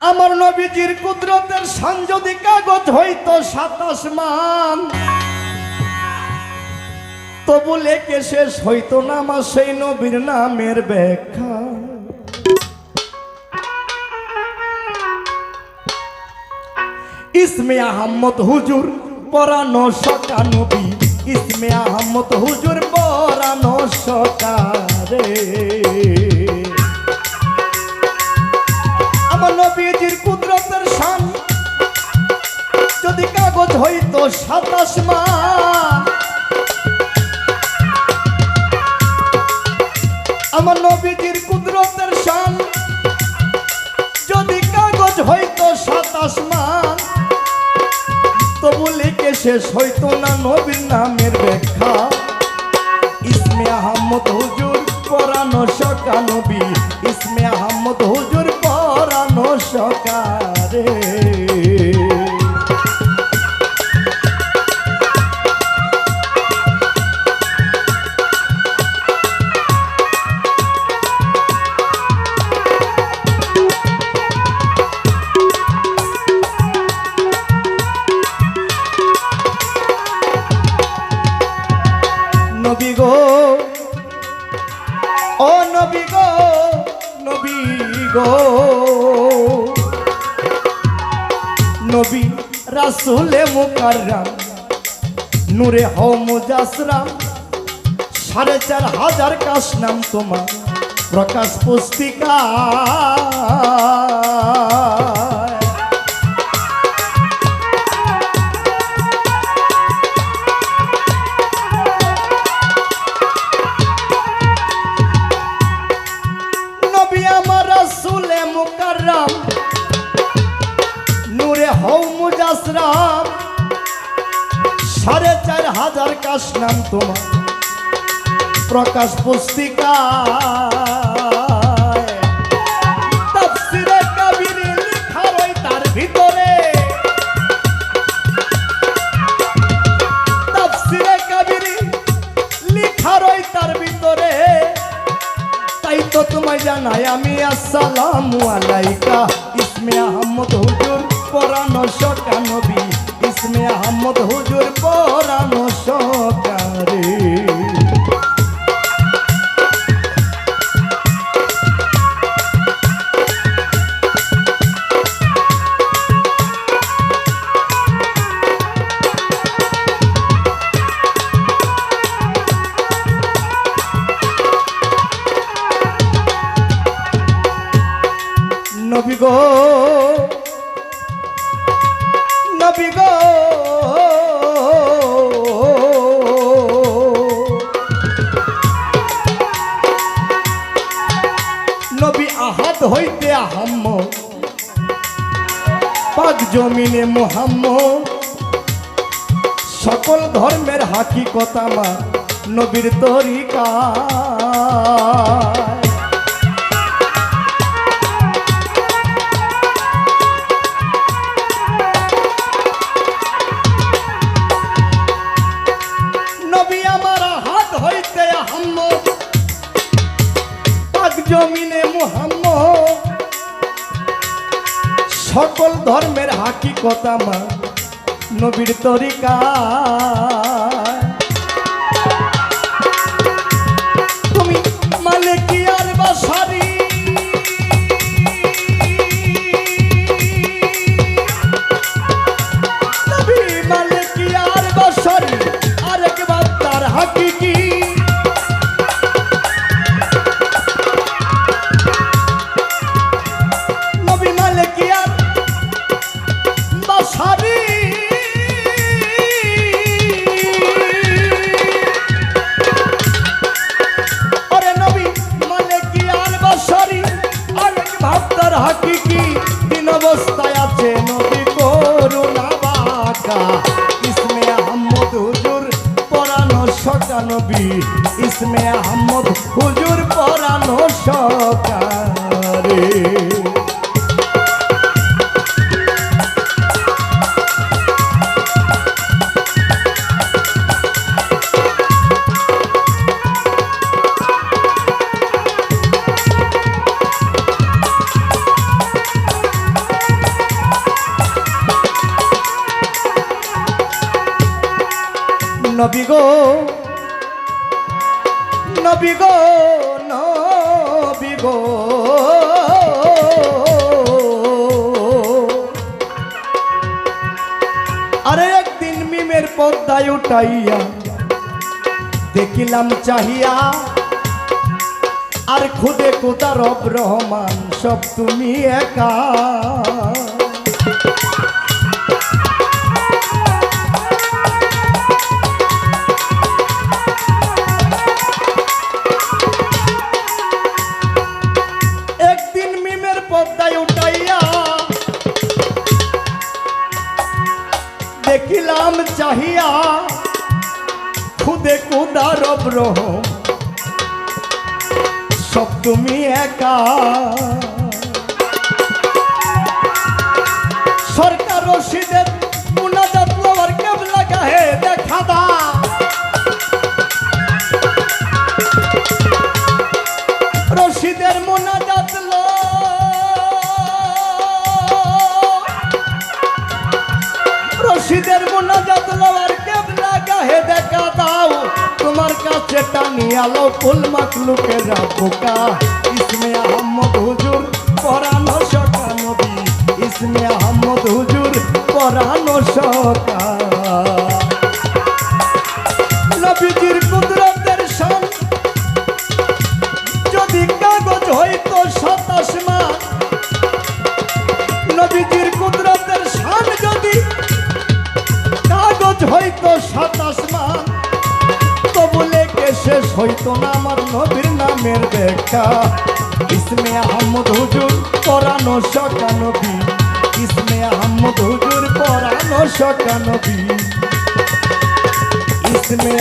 আমার নবীজির কুদরতের সান যদি কাগজ হইতো সাতাশ মান, তবু লেখে শেষ হইতো না আমার সেই নবীর নামের ব্যাখ্যা। ইসমে আহম্মদ হুজুর, পরানো সকা নবী। ইসমে আহম্মদ হুজুর, পরানো সকা রে। সাতাশ মান আমার নবীজির কুদরতের শান, যদি কাগজ হইতো সাতাশ মান তবু লিখে শেষ হইতো না নবীর নামের ব্যাখ্যা। ইসমে আহমদ হুজুর পরানো সকা নবী, ইসমে আহমদ হুজুর পরানো সকা নবী গো। ও নবী গো নবী গো। নবী রাসুলে মুকাররাম, নূরে হও মুজাসরাম। সাড়ে চার হাজার কাশ নাম তোমার প্রকাশ পুস্তিকা। সাড়ে চার হাজার কাশ নাম তোমার। প্রকাশ পুস্তিকা জানাই আমি আসসালামু আলাইকা। ইসমে আহমদ হুজুর, পরানো নবী গো নবী গো। নবী আহাদ হইতে আহাম্ম পাক জমিনে মোহাম্মদ। সকল ধর্মের হাকিকত আমার নবীর তরিকা। জমিনে মোহাম্মদ। সকল ধর্মের হাকি কথা মা নবীর তরিকা। নবী ইসমে আহমদ হুজুর পরানো সকারে নবী গো নবী গো নবী গো। আরে একদিন মিমের পদ্মায় উঠাইয়া দেখিলাম চাহিয়া, আর খুদে কোদা রব রহমান সব তুমি একা। চাহিয়া খুদে কুদা রব সব তুমি একা। সরকার রশিদের তোমার কাছে টানি ফুল মাকলুকেরা বোকা। ইসমে আহমদ হুজুর, পরানো সকা নবী। ইসমে আহমদ হুজুর, পরানো সকা নবীজির কুদরতের শেষ হইতো না আমার নবীর নামের দেখা ইসমে আহম্মদ হুজুর, পরানো নবী। ইসমে আহম্মদ হুজুর, পরানো সকা নবী। ইসমে